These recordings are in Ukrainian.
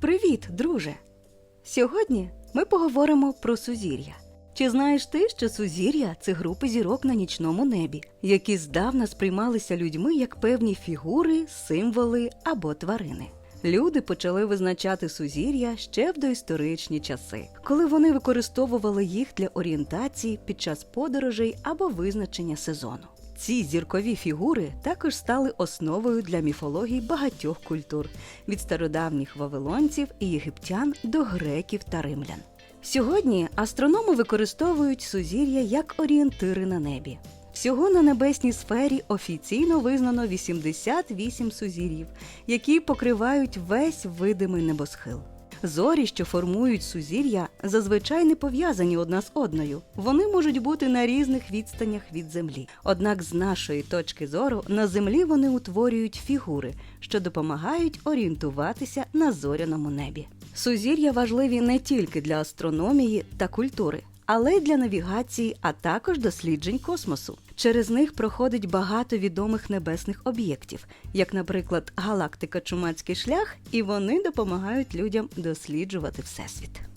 Привіт, друже! Сьогодні ми поговоримо про сузір'я. Чи знаєш ти, що сузір'я це групи зірок на нічному небі, які здавна сприймалися людьми як певні фігури, символи або тварини? Люди почали визначати сузір'я ще в доісторичні часи, коли вони використовували їх для орієнтації під час подорожей або визначення сезону. Ці зіркові фігури також стали основою для міфологій багатьох культур від стародавніх вавилонців і єгиптян до греків та римлян. Сьогодні астрономи використовують сузір'я як орієнтири на небі. Всього на небесній сфері офіційно визнано 88 сузір'їв, які покривають весь видимий небосхил. Зорі, що формують сузір'я, зазвичай не пов'язані одна з одною. Вони можуть бути на різних відстанях від землі. Однак, з нашої точки зору, на землі вони утворюють фігури, що допомагають орієнтуватися на зоряному небі. Сузір'я важливі не тільки для астрономії та культури, але й для навігації, а також досліджень космосу. Через них проходить багато відомих небесних об'єктів, як, наприклад, галактика Чумацький шлях, і вони допомагають людям досліджувати всесвіт.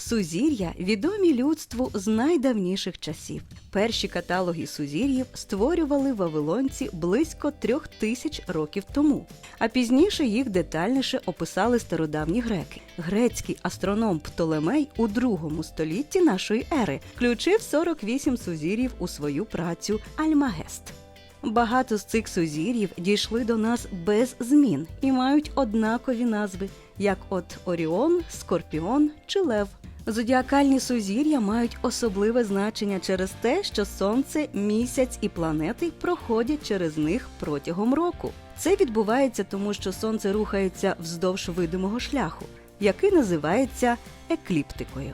Сузір'я відомі людству з найдавніших часів. Перші каталоги сузір'їв створювали вавилонці близько трьох тисяч років тому, а пізніше їх детальніше описали стародавні греки. Грецький астроном Птолемей у другому столітті нашої ери включив 48 сузір'їв у свою працю Альмагест. Багато з цих сузір'їв дійшли до нас без змін і мають однакові назви, як от Оріон, Скорпіон чи Лев. Зодіакальні сузір'я мають особливе значення через те, що сонце, місяць і планети проходять через них протягом року. Це відбувається тому, що сонце рухається вздовж видимого шляху, який називається екліптикою.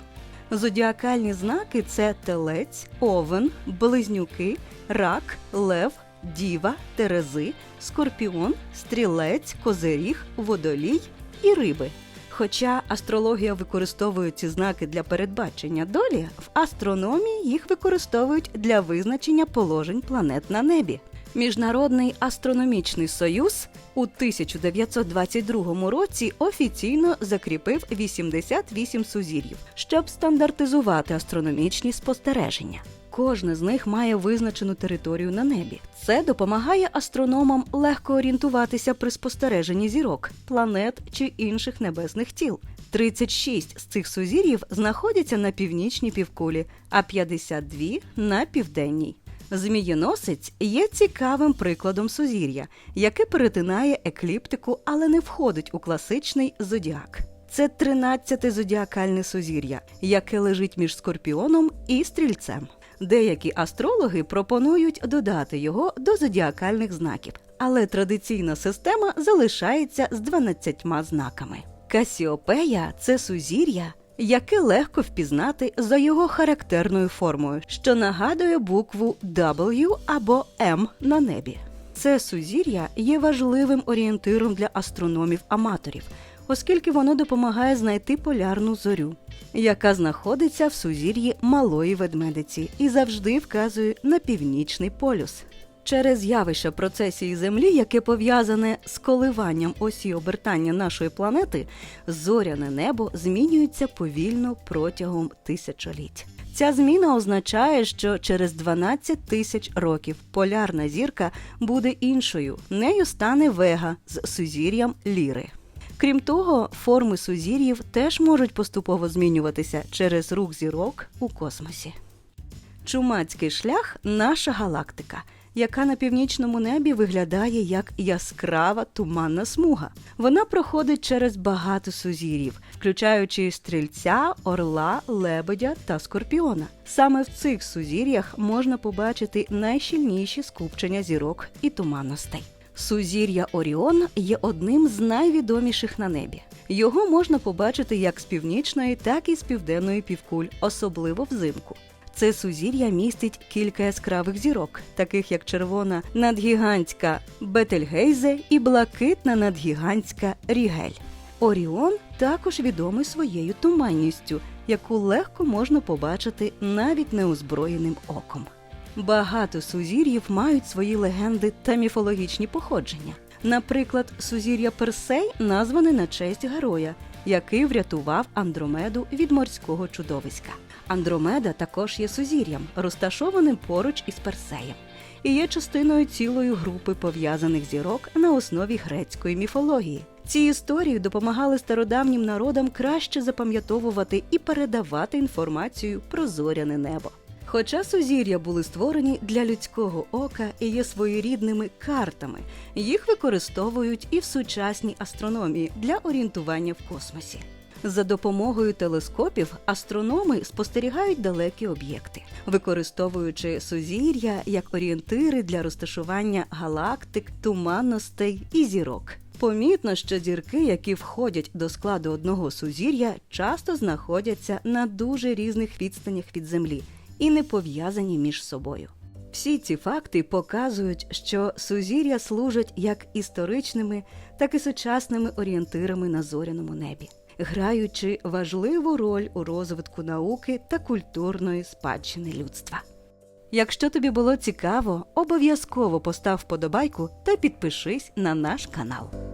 Зодіакальні знаки це телець, овен, близнюки, рак, лев, діва, терези, скорпіон, стрілець, козиріг, водолій і риби. Хоча астрологія використовує ці знаки для передбачення долі, в астрономії їх використовують для визначення положень планет на небі. Міжнародний астрономічний союз у 1922 році офіційно закріпив 88 сузір'їв, щоб стандартизувати астрономічні спостереження. Кожне з них має визначену територію на небі. Це допомагає астрономам легко орієнтуватися при спостереженні зірок, планет чи інших небесних тіл. 36 з цих сузір'їв знаходяться на північній півкулі, а 52 – на південній. Змієносець є цікавим прикладом сузір'я, яке перетинає екліптику, але не входить у класичний зодіак. Це 13-те зодіакальне сузір'я, яке лежить між скорпіоном і стрільцем. Деякі астрологи пропонують додати його до зодіакальних знаків, але традиційна система залишається з 12 знаками. Касіопея це сузір'я, яке легко впізнати за його характерною формою, що нагадує букву W або M на небі. Це сузір'я є важливим орієнтиром для астрономів-аматорів, оскільки воно допомагає знайти полярну зорю, яка знаходиться в сузір'ї малої ведмедиці і завжди вказує на північний полюс. Через явище процесії Землі, яке пов'язане з коливанням осі обертання нашої планети, зоряне небо змінюється повільно протягом тисячоліть. Ця зміна означає, що через 12 тисяч років полярна зірка буде іншою. Нею стане Вега з сузір'ям Ліри. Крім того, форми сузір'їв теж можуть поступово змінюватися через рух зірок у космосі. Чумацький шлях наша галактика, яка на північному небі виглядає як яскрава туманна смуга. Вона проходить через багато сузір'їв, включаючи стрільця, орла, лебедя та скорпіона. Саме в цих сузір'ях можна побачити найщільніші скупчення зірок і туманностей. Сузір'я Оріон є одним з найвідоміших на небі. Його можна побачити як з північної, так і з південної півкуль, особливо взимку. Це сузір'я містить кілька яскравих зірок, таких як червона надгігантська Бетельгейзе і блакитна надгігантська Рігель. Оріон також відомий своєю туманністю, яку легко можна побачити навіть неозброєним оком. Багато сузір'їв мають свої легенди та міфологічні походження. Наприклад, сузір'я Персей назване на честь героя, який врятував Андромеду від морського чудовиська. Андромеда також є сузір'ям, розташованим поруч із Персеєм, і є частиною цілої групи пов'язаних зірок на основі грецької міфології. Ці історії допомагали стародавнім народам краще запам'ятовувати і передавати інформацію про зоряне небо. Хоча сузір'я були створені для людського ока і є своєрідними картами, їх використовують і в сучасній астрономії для орієнтування в космосі. За допомогою телескопів астрономи спостерігають далекі об'єкти, використовуючи сузір'я як орієнтири для розташування галактик, туманностей і зірок. Помітно, що зірки, які входять до складу одного сузір'я, часто знаходяться на дуже різних відстанях від Землі і не пов'язані між собою. Всі ці факти показують, що сузір'я служать як історичними, так і сучасними орієнтирами на зоряному небі, граючи важливу роль у розвитку науки та культурної спадщини людства. Якщо тобі було цікаво, обов'язково постав вподобайку та підпишись на наш канал.